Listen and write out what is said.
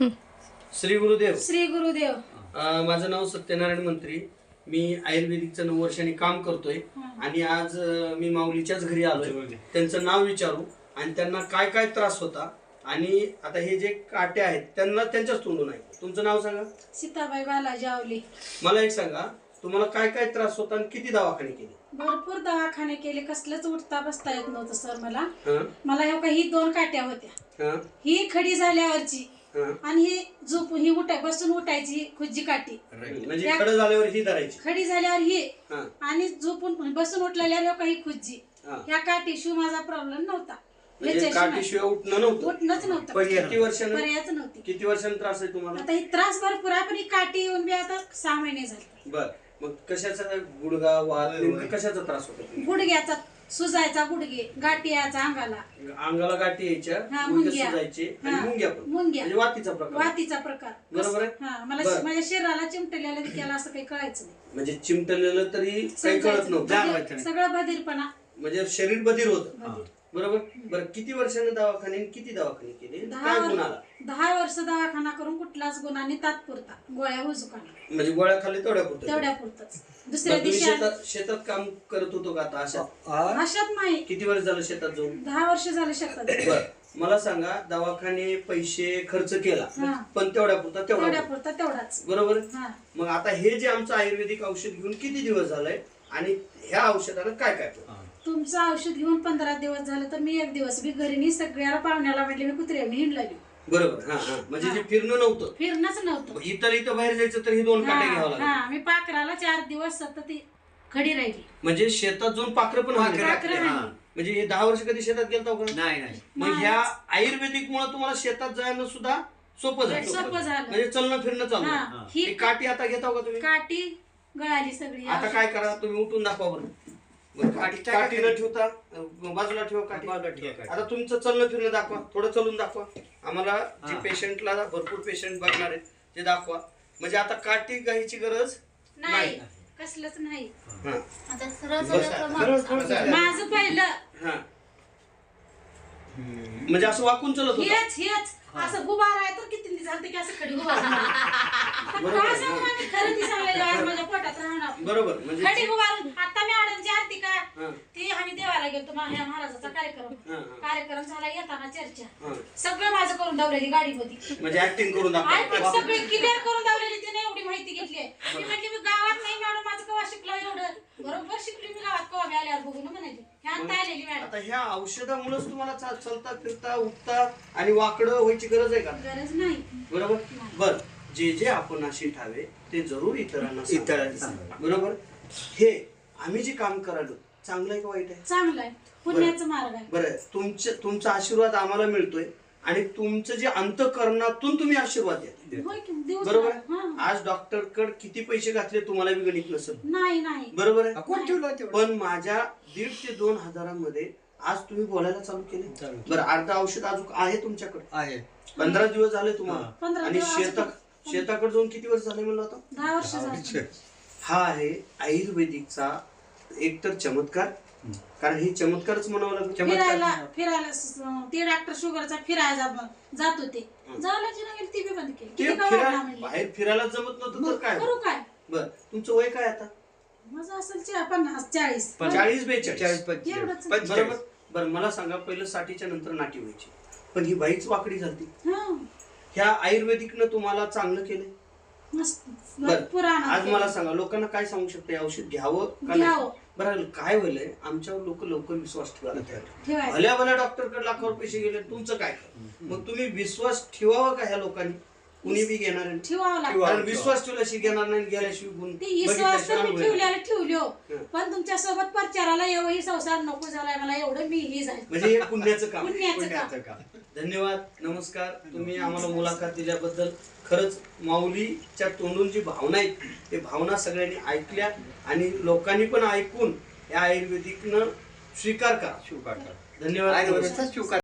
श्री गुरुदेव. श्री गुरुदेव. अं, माझं नाव सत्यनारायण मंत्री. मी आयुर्वेदिकचं नऊ वर्षांनी काम करतोय. आणि आज अं, मी माऊलीच्याच घरी आलोय. त्यांचं नाव विचारू. आणि त्यांना काय काय त्रास होता? आणि आता हे जे काटे आहेत त्यांना त्यांच्याच तोंडून आहे. तुमचं नाव सांगा. सीताबाई बालाजी आवली. मला एक सांगा. तुम्हाला काय काय त्रास होता आणि किती दवाखाने केले? भरपूर दवाखाने केले. कसलंच उठता बसता येत नव्हतं सर मला. हं? मला ह्या काही दोन काट्या होत्या. हं? ही खडी झाल्यावरची? आणि ही झोप ही उठाय बसून उठायची खुज्जी काठी. म्हणजे खडं झाल्यावर ही धरायची. खडी झाल्यावर ही. हं. आणि झोपून बसून उठलेल्यावर ह्या काही खुज्जी हं. ह्या काठीशिव माझा प्रॉब्लेम नव्हता. म्हणजे ह्याच्याशिवाय काठीशिवाय उठणं नव्हतं. उठणंच नव्हतं. किती वर्षानं पर्यायच नव्हती. किती वर्षांनी त्रास आहे तुम्हाला? आता ही त्रास भरपूर आहे पण ही काठी येऊन बी आता सहा महिने झाले. बर. मग कशाचा गुडगा वात नेमकं कशाचा त्रास होता? तुम्हाला? गुडघ्याचा सुजायचा गुडघे गाठी यायचा अंगाला अंगाला गाठी यायच्या हा, गुडघे मुंग्या. सुजायचे आणि हा, मुंग्या पण मुंग्या. म्हणजे वातीचा प्रकार वातीचा प्रकार बरोबर आहे? हा मला बरं. माझ्या शरीराला चिमटलेलं विकायला असं काही कळायचं नाही म्हणजे चिमटलेलं तरी काही कळत समजायचं नव्हतं नाही. सगळं बधीरपणा म्हणजे शरीर बधीर होत बधीर. बरोबर? बरं किती वर्षाने दवाखाने किती दवाखाने केले? दहा काय गुण वर्ष आला? दहा वर्ष दवाखाना करून कुठलाच गुणांनी तात्पुरता गोळ्या उजुकाना. म्हणजे गोळ्या खाल्ले तेवढ्या पुरतं? तेवढ्या पुरतच. दुसऱ्या तुम्ही दिवशी शेतात शेतात काम करत होतो का आता? अशा अशात नाही. किती वर्ष झालं शेतात जाऊन? दहा वर्ष झाले शेतात. बर मला सांगा दवाखाने पैसे खर्च केला. पण तेवढ्या पुरता तेवढा तेवढ्या पुरता. तेवढाच. बरोबर? हा. मग आता हे जे आमचं आयुर्वेदिक औषध घेऊन किती दिवस झालंय? आणि ह्या औषधानं काय काय? तुमचं औषध घेऊन पंधरा दिवस झालं तर मी एक दिवस बी घरी नाही सगळ्याला पाहुण्याला म्हटले मी कुत्र्याने हिंडलेली बरोबर हा हा. म्हणजे जे फिरणं नव्हतं. फिरणंच नव्हतं. इतर इथं बाहेर जायचं तर ही दोन काटे घ्यावं हा लागले. हा, मी पाखराला चार दिवस सतत ती खडी राहिली. म्हणजे शेतात जाऊन पाखरं पण हाणली. पाखरं हा. हाणली. म्हणजे हे दहा वर्ष कधी शेतात गेलता का? नाही नाही. मग ह्या आयुर्वेदिक मुळे तुम्हाला शेतात जायला सुद्धा सोपं झालं. सोपं झालं. म्हणजे चलणं फिरणं चालू हा, आहे. ही ही काठी आता घेता का तुम्ही? काठी गळाली सगळी आता काय करा तुम्ही उठून दाखवा बरं, काठी काठी न ठेवता? बाजूला ठेवा काठी? बाजूला ठेवा काठी. आता तुमचं चलणं फिरणं दाखवा. थोडं चलून दाखवा. आम्हाला जे पेशंटला भरपूर पेशंट बघणार आहेत ते दाखवा. म्हणजे आता काठी घ्यायची गरज नाही. कसलंच नाही. हा. आता सरळ बसा. सरळ सरळ, सरळ. माझं पहिलं. हा. म्हणजे असं वाकून चलत होतं? हेच हेच. असं गुबार आहे तर किती दिवस झालं की असं खडी गुबार बरोबर काय आहे, सांगू. आम्ही खरं ती सांगायला आज माझ्या पोटात राहणार बरोबर म्हणजे खडी आता मी आरती का. ती आम्ही देवाला गेलो ह्या महाराजाचा कार्यक्रम. कार्यक्रम झाला येताना चर्चा. सगळं माझं करून दावलेली गाडी होती म्हणजे ऍक्टिंग करून सगळी क्लिअर करून दावलेली तिने एवढी माहिती घेतली. मी म्हटली मी गावात नाही मॅडम माझं कवा शिकलो एवढं? बरोबर शिकली मी गावात कवा बी आल्यावर बघून म्हणायची ह्या आता ह्या औषधामुळेच तुम्हाला चा- चलता फिरता उठता आणि वाकडं व्हायची गरज आहे का? गरज नाही. बरोबर? बर. जे जे आपण अशी ठावे ते जरूर इतरांना सांगा. इतरांना सांगा. बरोबर? हे आम्ही जे काम करायलो चांगलं आहे का वाईट आहे? चांगलं आहे. पुण्याचा मार्ग आहे. बरं. तुमचे तुमचा आशीर्वाद आम्हाला मिळतोय. आणि तुमचं जे अंतकरणातून तुम्ही आशीर्वाद देता. होय की दिवस बरोबर हा. आहे? आज डॉक्टर कड किती पैसे घातले तुम्हाला बी गणित नसेल. नाही नाही. बरोबर आहे? कोण ठेवलं तेवढं? पण माझ्या दीड ते दोन हजारामध्ये आज तुम्ही बोलायला चालू केले. चालू बरं अर्ध औषध अजून आहे तुमच्याकडे? आहे. पंधरा दिवस झाले तुम्हाला. पंधरा आणि दिवस शेता शेताकडे जाऊन किती वर्ष झाले म्हणलं होतं दहा वर्ष झाली. हा आहे आयुर्वेदिकचा एकतर चमत्कार कारण हे चमत्कारच म्हणावं लागेल. फिरायला फिरायला स- ते डॉक्टर शुगरचा फिरायला जा- जात होते. जायला नाही ती बी बंद केली. ते किती का फिरायला वाढला म्हणले. बाहेर फिरायला जमत नव्हतं तर काय? करू काय? बर तुमचं वय काय आता? माझं असेल चा- पन्नास चाळीस. चाळीस बेचाळीस. चाळीस पंचेचाळीस बरं मला सांगा पहिलं साठीच्या नंतर नाटी व्हायची. पण ही बाईच वाकडी झाली हा. ह्या आयुर्वेदिकनं तुम्हाला चांगलं मस्त. पुराण आज मला सांगा लोकांना काय सांगू शकते? औषध घ्यावं का घ्यावं. बरं काय व्हायलंय? आमच्यावर लोक लवकर विश्वास ठेवायला तयार भल्या भल्या डॉक्टरकडे लाखावर पैसे गेले तुमचं काय? मग तुम्ही विश्वास ठेवावा का ह्या लोकांनी? कुणी बी घेणार आहे? ठेवावं लागतं. ठेवा. कारण विश्वास ठेवल्याशिवाय घेणार नाही गेल्याशिवाय गुण ते विश्वास तर मी ठेवल्याला हं. पण तुमच्यासोबत प्रचाराला येऊ ही संसार नको झालाय मला एवढं मी ही झाली. म्हणजे हे पुण्याचं काम. पुण्याचं काम. पुण्याचं काम. धन्यवाद नमस्कार. तुम्ही आम्हाला मुलाखत दिल्याबद्दल. खरंच माऊलीच्या तोंडून जी भावना आहेत. ते भावना सगळ्यांनी ऐकल्या आणि लोकांनी पण ऐकून या आयुर्वेदिकनं स्वीकार करा. शिवकार धन्यवाद. आयुर्वेदाचा शिवकार